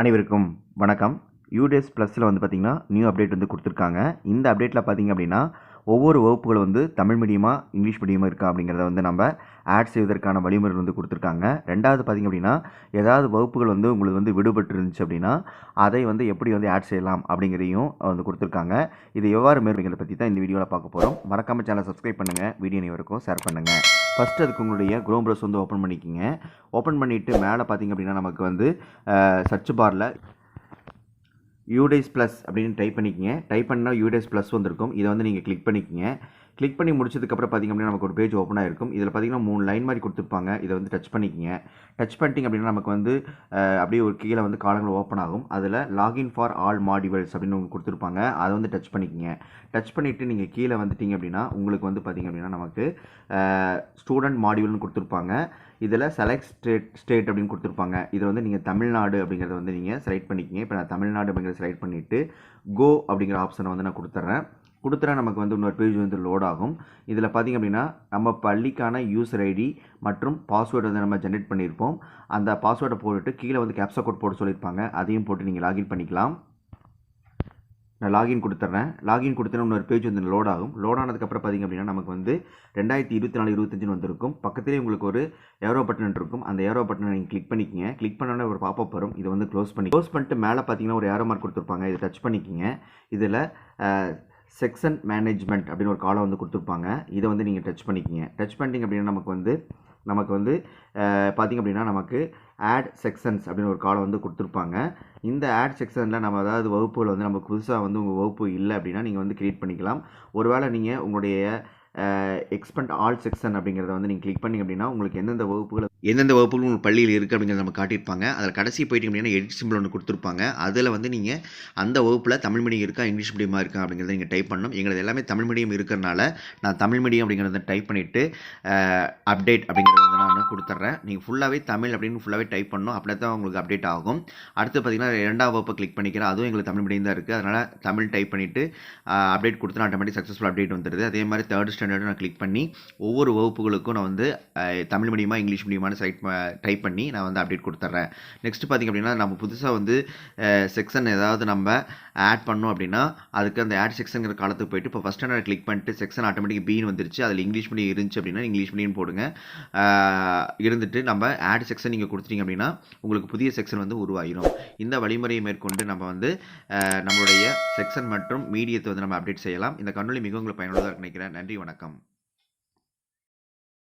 அனைவருக்கும் வணக்கம். யூடேஸ் ப்ளஸில் வந்து பார்த்திங்கன்னா நியூ அப்டேட் வந்து கொடுத்துருக்காங்க. இந்த அப்டேட்டில் பார்த்திங்க அப்படின்னா ஒவ்வொரு வகுப்புகள் வந்து தமிழ் மீடியமாக இங்கிலீஷ் மீடியமாக இருக்கா அப்படிங்கிறத வந்து நம்ம ஆட் செய்வதற்கான வழிமுறை வந்து கொடுத்துருக்காங்க. ரெண்டாவது பார்த்திங்க அப்படின்னா ஏதாவது வகுப்புகள் வந்து உங்களுக்கு வந்து விடுபட்டு இருந்துச்சு அப்படின்னா அதை வந்து எப்படி வந்து ஆட் செய்யலாம் அப்படிங்கிறதையும் வந்து கொடுத்துருக்காங்க. இது எவ்வாறு மேற்கொள்கிறத பற்றி தான் இந்த வீடியோவில் பார்க்க போகிறோம் மறக்காமல் சேனலை சப்ஸ்கிரைப் பண்ணுங்கள் வீடியோ அனைவருக்கும் ஷேர் பண்ணுங்கள் ஃபஸ்ட்டு அதுக்கு உங்களுடைய குரோம் ப்ரௌஸ் வந்து ஓப்பன் பண்ணிக்கிங்க. ஓப்பன் பண்ணிவிட்டு மேலே பார்த்திங்க அப்படின்னா நமக்கு வந்து சர்ச் பாரில் யூடேஸ் ப்ளஸ் அப்படின்னு டைப் பண்ணிக்கங்க. டைப் பண்ணால் யூடேஸ் ப்ளஸ் வந்திருக்கும். இதை வந்து நீங்கள் கிளிக் பண்ணிக்கங்க. கிளிக் பண்ணி முடிச்சதுக்கப்புறம் பார்த்திங்க அப்படின்னா நமக்கு ஒரு பேஜ் ஓப்பன் ஆகிருக்கும் இதில் பார்த்திங்கன்னா மூணு லைன் மாதிரி கொடுத்துருப்பாங்க. இதை வந்து டச் பண்ணிக்கிங்க. டச் பண்ணிட்டீங்க அப்படின்னா நமக்கு வந்து அப்படியே ஒரு கீழே வந்து காலங்கள் ஓப்பன் ஆகும். அதில் லாகின் ஃபார் ஆல் மாடிவல்ஸ் அப்படின்னு ஒன்று கொடுத்துருப்பாங்க. அதை வந்து டச் பண்ணிக்கங்க. டச் பண்ணிவிட்டு நீங்கள் கீழே வந்துட்டீங்க அப்படின்னா உங்களுக்கு வந்து பார்த்திங்க அப்படின்னா நமக்கு ஸ்டூடெண்ட் மாடியூல்னு கொடுத்துருப்பாங்க. இதில் செலக்ட் ஸ்டேட் ஸ்டேட் அப்படின்னு கொடுத்துருப்பாங்க. இதில் வந்து நீங்கள் தமிழ்நாடு அப்படிங்கிறத வந்து நீங்கள் செலக்ட் பண்ணிக்கிங்க. இப்போ நான் தமிழ்நாடு அப்படிங்கிறத செலக்ட் பண்ணிவிட்டு கோ அப்படிங்கிற ஆப்ஷனை வந்து நான் கொடுத்துட்றேன். கொடுத்துட்டா நமக்கு வந்து இன்னொரு பேஜ் வந்து லோட் ஆகும். இதில் பார்த்திங்க அப்படின்னா நம்ம பள்ளிக்கான யூசர் ஐடி மற்றும் பாஸ்வேர்டு வந்து நம்ம ஜென்ரேட் பண்ணியிருப்போம். அந்த பாஸ்வேர்டை போட்டுட்டு கீழே வந்து கேப்சா கோட் போட சொல்லியிருப்பாங்க. அதையும் போட்டு நீங்கள் லாகின் பண்ணிக்கலாம். நான் லாகின் கொடுத்துட்றேன். லாகின் கொடுத்தேன்னா இன்னொரு பேஜ் வந்து லோட் ஆகும். லோட் ஆனதுக்கப்புறம் பார்த்திங்க அப்படின்னா நமக்கு வந்து ரெண்டாயிரத்தி இருபத்தி நாலு இருபத்தஞ்சுன்னு வந்திருக்கும். பக்கத்துலேயே உங்களுக்கு ஒரு ஏரோ பட்டன் இருக்கும். அந்த ஏரோ பட்டனை நீங்கள் கிளிக் பண்ணிக்கங்க. கிளிக் பண்ணோன்னே ஒரு பாப்பப் வரும். இதை வந்து க்ளோஸ் பண்ணி க்ளோஸ் பண்ணிட்டு மேலே பார்த்தீங்கன்னா ஒரு ஏரோ மார்க் கொடுத்துருப்பாங்க. இதை டச் பண்ணிக்கிங்க. இதில் செக்ஷன் மேனேஜ்மெண்ட் அப்படின்னு ஒரு காலம் வந்து கொடுத்துருப்பாங்க. இதை வந்து நீங்கள் டச் பண்ணிக்கிங்க. டச் பண்ணிட்டீங்க அப்படின்னா நமக்கு வந்து நமக்கு வந்து பார்த்திங்க பார்த்தீங்க அப்படின்னா நமக்கு ஆட் செக்ஷன்ஸ் அப்படின்னு ஒரு காலம் வந்து கொடுத்துருப்பாங்க. இந்த ஆட் செக்ஷனில் நம்ம அதாவது வகுப்புகள் வந்து நமக்கு புதுசாக வந்து உங்கள் வகுப்பு இல்லை அப்படின்னா நீங்கள் வந்து க்ரியேட் பண்ணிக்கலாம். ஒருவேளை நீங்கள் உங்களுடைய எக்ஸ்பெண்ட் ஆல் செக்ஷன் அப்படிங்கிறத வந்து நீங்கள் கிளிக் பண்ணிங்க அப்படின்னா உங்களுக்கு எந்தெந்த வகுப்புகள் எந்தெந்த வகுப்புகள் உங்கள் பள்ளியில் இருக்குது அப்படிங்கிறத நம்ம காட்டியிருப்பாங்க. அதில் கடைசி போயிட்டு அப்படின்னா எடிட் சிம்பிள் ஒன்று கொடுத்துருப்பாங்க. அதில் வந்து நீங்கள் அந்த வகுப்பில் தமிழ் மீடியம் இருக்கா இங்கிலீஷ் மீடியமாக இருக்கா அப்படிங்கிறத நீங்கள் டைப் பண்ணணும். எங்களது எல்லாமே தமிழ் மீடியம் இருக்கிறனால நான் தமிழ் மீடியம் அப்படிங்கிறத டைப் பண்ணிவிட்டு அப்டேட் அப்படிங்கிறத வந்து நான் கொடுத்துட்றேன். நீங்கள் ஃபுல்லாகவே தமிழ் அப்படின்னு ஃபுல்லாகவே டைப் பண்ணணும். அப்படி தான் உங்களுக்கு அப்டேட் ஆகும். அடுத்து பார்த்தீங்கன்னா ரெண்டாவது வகுப்பை கிளிக் பண்ணிக்கிறேன். அதுவும் எங்களுக்கு தமிழ் மீடியம் தான் இருக்குது அதனால் தமிழ் டைப் பண்ணிவிட்டு அப்டேட் கொடுத்து ஆட்டோமேட்டிக் சக்ஸஸ்ஃபுல் அப்டேட் வந்துடுது. அதே மாதிரி தேர்ட் ஸ்டாண்டர்ட் நான் கிளிக் பண்ணி ஒவ்வொரு வகுப்புகளுக்கும் நான் வந்து தமிழ் மீடியமா இங்கிலீஷ் மீடியமான சைட் டைப் பண்ணி நான் வந்து அப்டேட் கொடுத்துட்றேன் நெக்ஸ்ட் பார்த்திங்க அப்படின்னா நம்ம புதுசாக வந்து செக்ஷன் ஏதாவது நம்ம ஆட் பண்ணோம் அப்படின்னா அதுக்கு அந்த ஆட் செக்ஷனுங்கிற காலத்துக்கு போயிட்டு இப்போ ஃபஸ்ட் ஸ்டாண்டர்ட் கிளிக் பண்ணிட்டு செக்ஷன் ஆட்டோமேட்டிக் பீன் வந்துருச்சு. அதில் இங்கிலீஷ் மீடியம் இருந்துச்சு அப்படின்னா இங்கிலீஷ் மீடியம் போடுங்க. இருந்துட்டு நம்ம ஆட் செக்ஷன் நீங்கள் கொடுத்துட்டீங்க அப்படின்னா உங்களுக்கு புதிய செக்ஷன் வந்து உருவாகிடும் இந்த வழிமுறையை மேற்கொண்டு நம்ம வந்து நம்மளுடைய செக்ஷன் மற்றும் மீடியத்தை வந்து நம்ம அப்டேட் செய்யலாம். இந்த கண்ணொலி மிகவும் உங்களுக்கு பயனுள்ளதாக நினைக்கிறேன். நன்றி வணக்கம்.